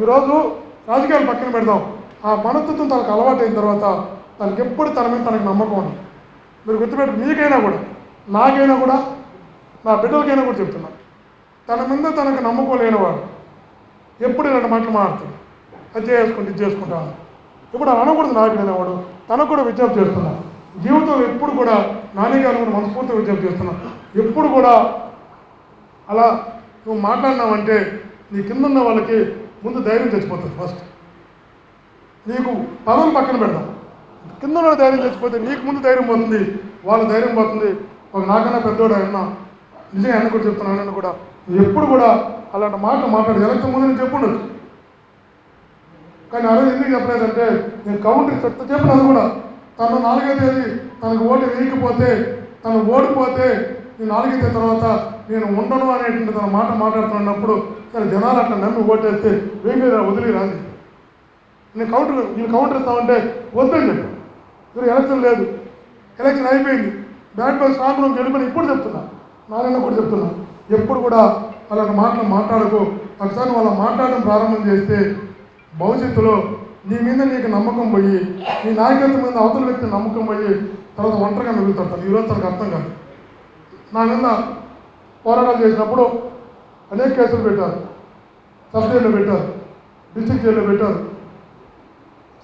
ఈరోజు రాజకీయాలు పక్కన పెడదాం. ఆ మనస్తత్వం తనకు అలవాటు అయిన తర్వాత తనకి ఎప్పుడు తన మీద తనకు నమ్మకం ఉంది. మీరు గుర్తుపెట్టు మీకైనా కూడా నాకైనా కూడా నా బిడ్డలకైనా కూడా చెప్తున్నా. తన మీద తనకు నమ్మకం లేనివాడు ఎప్పుడు ఇలాంటి మాటలు మాట్లాడుతాడు. అది చేసుకుంటే ఇది చేసుకుంటాను ఇప్పుడు అనకూడదు నాకు వాడు తనకు కూడా విజ్ఞప్తి చేస్తున్నా. జీవితంలో ఎప్పుడు కూడా నాని కూడా మనస్ఫూర్తిగా విజ్ఞప్తి చేస్తున్నా. ఎప్పుడు కూడా అలా నువ్వు మాట్లాడినావంటే నీ కింద ఉన్న వాళ్ళకి ముందు ధైర్యం చచ్చిపోతుంది ఫస్ట్. నీకు పదం పక్కన పెడదాం. కింద ఉన్న ధైర్యం చచ్చిపోతే నీకు ముందు ధైర్యం పోతుంది వాళ్ళ ధైర్యం పోతుంది. ఒక నాకన్నా పెద్దోడు ఆయన నిజంగా ఆయన కూడా చెప్తున్నాను ఆయన కూడా. ఎప్పుడు కూడా అలాంటి మాటలు మాట్లాడి ఎలక్షన్ ముందు నేను చెప్పుండొచ్చు. కానీ ఆ రోజు ఎందుకు చెప్పలేదంటే నేను కౌంటర్ చెప్తా చెప్పినది కూడా. తను నాలుగో తేదీ తనకు ఓటు వేయకపోతే తను ఓడిపోతే ఈ నాలుగో తర్వాత నేను ఉండను అనేటువంటి తన మాట మాట్లాడుతున్నప్పుడు సరే జనాలు అట్లా నమ్మి ఓటేస్తే వేగే వదిలి రాదు నేను కౌంటర్ నేను కౌంటర్ ఇస్తామంటే వద్దని చెప్పాను. మీరు ఎలక్షన్ లేదు. ఎలక్షన్ అయిపోయింది. బ్యాట్లో బాల్ స్ట్రాంగ్ రూమ్ వెళ్ళిపోయి ఇప్పుడు చెప్తున్నా. నారాయణ కూడా చెప్తున్నా. ఎప్పుడు కూడా అలాంటి మాటలు మాట్లాడకు. ఒకసారి వాళ్ళ మాట్లాడడం ప్రారంభం చేస్తే భవిష్యత్తులో నీ మీద నీకు నమ్మకం పోయి నీ నాయకత్వం మీద అవతల వ్యక్తి నమ్మకం పోయి తర్వాత ఒంటరిగా మిగులుతాడు ఈరోజు తనకు అర్థం కాదు. నా మీద పోరాటాలు చేసినప్పుడు అనేక కేసులు పెట్టారు. సబ్ జైల్లో పెట్టారు. డిస్టిక్ జైల్లో పెట్టారు.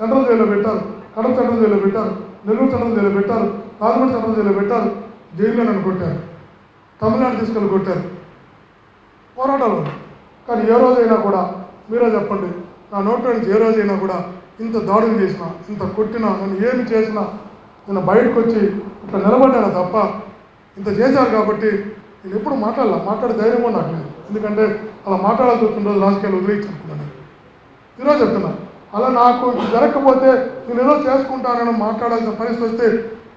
సెంట్రల్ జైల్లో పెట్టారు. కడప సెంట్రల్ జైల్లో పెట్టారు. నెల్లూరు సెంట్రల్ జైల్లో పెట్టారు. రాజమండ్రి సెంట్రల్ జైల్లో పెట్టారు. జైల్లో నన్ను కొట్టారు. తమిళనాడు తీసుకెళ్ళి కొట్టారు. పోరాటాలు కానీ ఏ రోజైనా కూడా మీరే చెప్పండి నా నోట్లో నుంచి ఏ రోజైనా కూడా ఇంత దాడులు చేసిన ఇంత కొట్టినా నన్ను ఏమి చేసినా నేను బయటకు వచ్చి ఇట్లా నిలబడ్డాను తప్ప ఇంత చేశారు కాబట్టి నేను ఎప్పుడు మాట్లాడాల మాట్లాడే ధైర్యం కూడా నాకు లేదు. ఎందుకంటే అలా మాట్లాడాల్సి వచ్చిన రోజు రాజకీయాలు వదిలించుకుంటున్నాను ఈరోజు చెప్తున్నా అలా నాకు జరగకపోతే నేను ఏదో చేసుకుంటానని మాట్లాడాల్సిన పరిస్థితి వస్తే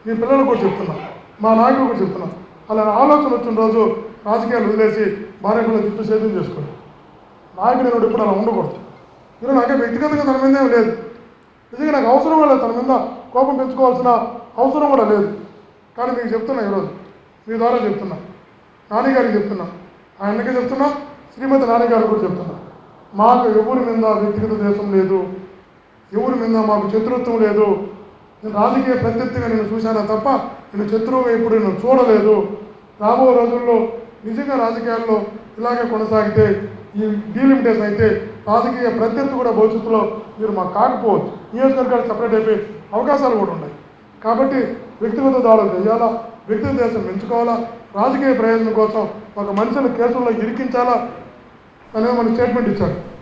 మీ పిల్లలు కూడా చెప్తున్నా మా నాయకులు కూడా చెప్తున్నా. అలా ఆలోచన వచ్చిన రోజు రాజకీయాలు వదిలేసి భార్య పిల్లల చుట్టూ సేద్యం చేసుకోండి. నాయకుడు నేను ఇప్పుడు అలా ఉండకూడదు. ఈరోజు నాకే వ్యక్తిగతంగా తన మీద లేదు. నిజంగా నాకు అవసరం కూడా లేదు తన మీద కోపం పెంచుకోవాల్సిన అవసరం కూడా లేదు. కానీ మీకు చెప్తున్నా ఈరోజు మీ ద్వారా చెప్తున్నా. నాన్నగారికి చెప్తున్నా. ఆయనకి చెప్తున్నా? శ్రీమతి నాన్నగారు కూడా చెప్తున్నా. మాకు ఎవరి మీద వ్యక్తిగత దేశం లేదు. ఎవరి మీద మాకు శత్రుత్వం లేదు. నేను రాజకీయ ప్రత్యర్థిగా నేను చూశాను తప్ప నేను శత్రువుగా ఇప్పుడు నేను చూడలేదు. రాబో రోజుల్లో నిజంగా రాజకీయాల్లో ఇలాగే కొనసాగితే ఈ డీలిమిటేషన్ అయితే రాజకీయ ప్రత్యర్థి కూడా భవిష్యత్తులో మీరు మాకు కాకపోవచ్చు. నియోజకవర్గాలు సపరేట్ అయిపోయి అవకాశాలు కూడా ఉన్నాయి. కాబట్టి వ్యక్తిగత దాడులు చేయాలా? వ్యక్తిగత దేశం పెంచుకోవాలా రాజకీయ ప్రయోజనం కోసం ఒక మనిషిని కేసుల్లో ఇరికించాలా? అనేది మనకి స్టేట్మెంట్ ఇచ్చారు.